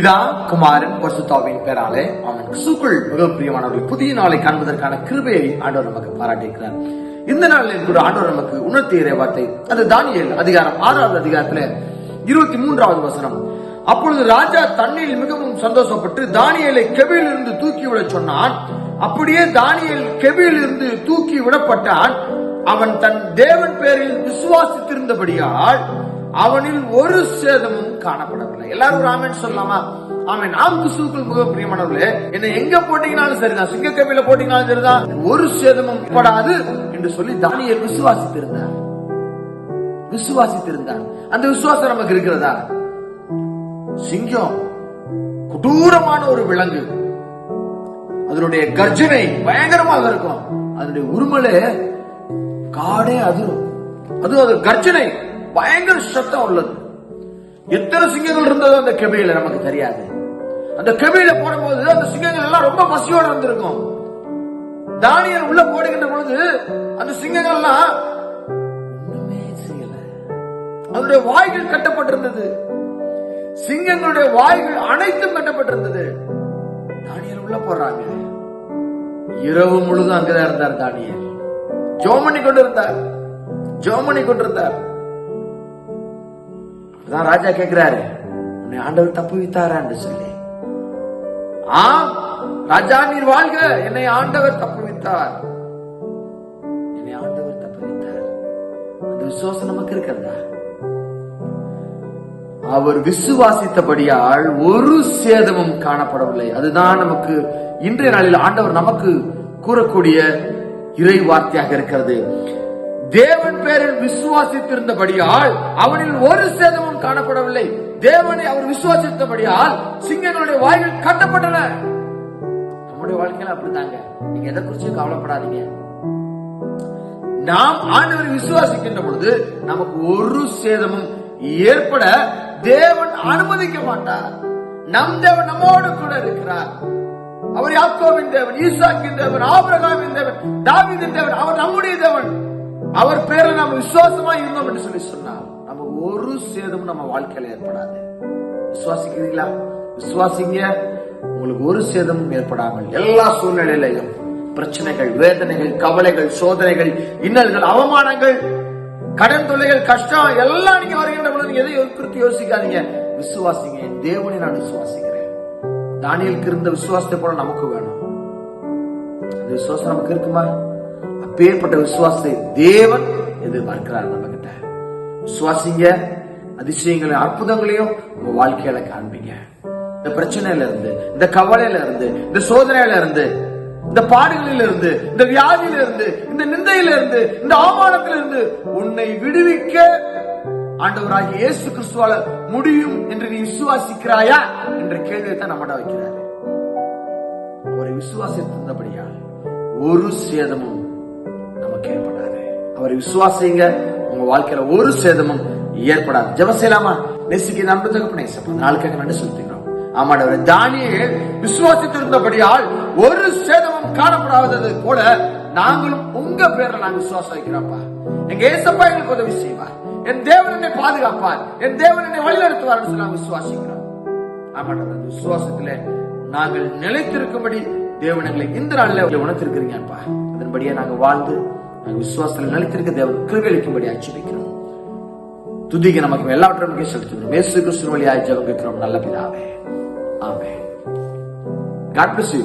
பிதா குமாரன் பரிசுத்தாவின் பெயராலே அவன் கிறிஸ்துக்குள் மிக பிரியமானவர்கள் புதிய நாளை காண்பதற்கான கிருபையை ஆண்டவர் நமக்கு பாராட்டியிருக்கிறார் இந்த நாளில் கூட ஆண்டவர் நமக்கு உணர்த்திய வார்த்தை. அது தானியல் அதிகாரம் ஆறாவது அதிகாரத்துல இருபத்தி மூன்றாவது வசனம். அப்பொழுது ராஜா தண்ணீரில் மிகவும் சந்தோஷப்பட்டு தானியலை கெவியில் இருந்து தூக்கி விட சொன்னான். அப்படியே தானியல் கெவியில் இருந்து தூக்கி விடப்பட்டான். அவன் தன் தேவன் பேரில் விசுவாசித்திருந்தபடியால் அவனில் ஒரு சேதமும் காணப்படவில்லை. எல்லாரும் ராமன் சொல்லலாமா? ஆமென். நாம் கிறிஸ்துவுக்குள் மிக பிரியமானவர்களே என்ன எங்க போட்டீங்கனாலும் சரிதான். சிங்க கவியில போட்டீங்கனாலும் சரிதான். ஒரு சேதமும் படாது என்று சொல்லி தானியல் விசுவாசித்திருந்தார். விசுவாசித்திருந்தார். அந்த விசுவாசம் நமக்கு இருக்கிறதா? சிங்கம் கொடூரமான ஒரு விலங்கு. அதனுடைய கர்ஜனை பயங்கரமாக இருக்கும். அதனுடைய உருமலே காடே அதிரும். அது அது கர்ஜனை. பயங்கர சத்தம் உள்ளது. எத்தனை சிங்கங்கள் இருந்ததோ அந்த கெபியில நமக்கு தெரியாது. அந்த கெபியில போடும்போது அந்த சிங்கங்கள் எல்லாம் ரொம்ப பசியோட வந்திருக்கும் தானியல் உள்ள போடுகின்ற பொழுது அந்த சிங்கங்கள் எல்லாம் அதனுடைய வாய்கள் கட்டப்பட்டிருந்தது. சிங்கங்களுடைய வாய்கள் அனைத்தும் கட்டப்பட்டிருந்தது. தானியல் உள்ள போடுறாங்க. இரவு முழுதும் அங்கதான் இருந்தார் தானியல். ஜோமணி கொண்டிருந்தார். ஜோமணி கொண்டிருந்தார். அதான் ராஜா கேட்கிறாரு உன்னை ஆண்டவர் தப்பு வித்தாரான்னு சொல்லி. ஆம் ராஜா நீர் வாழ்க. என்னை ஆண்டவர் தப்பு வித்தார் என்னை ஆண்டவர் தப்பு வித்தார் அந்த விசுவாசம் நமக்கு இருக்கிறதா? அவர் விசுவாசித்தபடியால் ஒரு சேதமும் காணப்படவில்லை. அதுதான் நமக்கு இன்றைய நாளில் ஆண்டவர் நமக்கு கூறக்கூடிய இறை வார்த்தையாக இருக்கிறது. தேவன் பேரில் விசுவாசித்திருந்தபடியால் அவனில் ஒரு சேதமும் காணப்படவில்லை. தேவனை அவர் விசுவாசித்தபடியால் சிங்கங்களுடைய வாய்கள் கட்டப்பட்டன. நம்முடைய வாழ்க்கையில அப்படித்தாங்க. நீங்க எதை குறிச்சு கவலைப்படாதீங்க. நாம் ஆண்டவரை விசுவாசிக்கின்ற பொழுது நமக்கு ஒரு சேதமும் ஏற்பட தேவன் அனுமதிக்க மாட்டார். நம் தேவன் நம்மோடு கூட இருக்கிறார். அவர் யாக்கோவின் தேவன் ஈசாக்கின் தேவன் ஆபிரகாமின் தேவன் தாவிதின் தேவன் அவர் நம்முடைய தேவன். அவர் பேரை நம்ம விசுவாசமா இருந்தோம் என்று சொல்லி சொன்னார் நம்ம ஒரு சேதமும் நம்ம வாழ்க்கையில ஏற்படாது. விசுவாசிக்கிறீங்களா? விசுவாசிங்க. உங்களுக்கு ஒரு சேதமும் ஏற்படாமல் எல்லா சூழ்நிலையிலையும் பிரச்சனைகள் வேதனைகள் கவலைகள் சோதனைகள் இன்னல்கள் அவமானங்கள் கடன் தொல்லைகள் கஷ்டம் எல்லாம் நீங்க வருகின்ற பொழுது எதை குறித்து யோசிக்காதீங்க. விசுவாசிங்க. தேவனை நான் விசுவாசிக்கிறேன். தானியலுக்கு இருந்த விசுவாசத்தை போல நமக்கு வேணும். அந்த விசுவாசம் நமக்கு இருக்குமா? அப்பேற்பட்ட விசுவாசத்தை தேவன் எதிர்பார்க்கிறார் நம்ம கிட்ட விசுவாசிங்க அதிசயங்களையும் அற்புதங்களையும் உங்க வாழ்க்கையில காண்பீங்க. இந்த பிரச்சனையில இருந்து இந்த கவலையில இருந்து இந்த சோதனையில இருந்து இந்த பாடுகளில் இருந்து இந்த வியாதியில இருந்து இந்த நிந்தையில இருந்து இந்த அவமானத்தில இருந்து உன்னை விடுவிக்க ஆண்டவராக இயேசு கிறிஸ்துவால முடியும் என்று நீ விசுவாசிக்கிறாயா என்ற கேள்வியை தான் நம்மட வைக்கிறார். அவரை விசுவாசித்திருந்தபடியால் ஒரு சேதமும் அவரை விசுவாசிங்க. உங்க வாழ்க்கையில ஒரு சேதமும் ஏற்படாது. ஜெபம் செய்யலாமா? நெசிக்கு நம்ப தகப்பனே சப்பா நாளுக்காக நன்றி செலுத்துகிறோம். ஆமாடவர் தானியேல் விசுவாசித்திருந்தபடியால் ஒரு சேதமும் காணப்படாதது போல நாங்களும் உங்க பேர்ல நாங்க விசுவாசம் வைக்கிறோம்ப்பா. எங்க ஏசப்பா எங்களுக்கு உதவி செய்வார். என் தேவன் என்னை பாதுகாப்பார். என் தேவன் என்னை வழிநடத்துவார் நாங்கள் விசுவாசிக்கிறோம். ஆமாண்டவர் விசுவாசத்துல விசுவாசத்திலே நாங்கள் நிலைத்திருக்கும்படி தேவனங்களை இந்த நாளில் உணர்த்திருக்கிறீங்கப்பா. அதன்படியே நாங்க வாழ்ந்து நாங்கள் விசுவாசத்தில் நிலைத்திருக்க தேவன் கிருவியளிக்கும்படி ஆட்சிபிக்கிறோம். துதிக்கு நமக்கு எல்லாவற்றையும் செலுத்துகிறோம். இயேசு கிறிஸ்து வழியாக ஜெபம் கேட்கிறோம். நல்ல பிதாவே. ஆமே காட் பிளஸ் யூ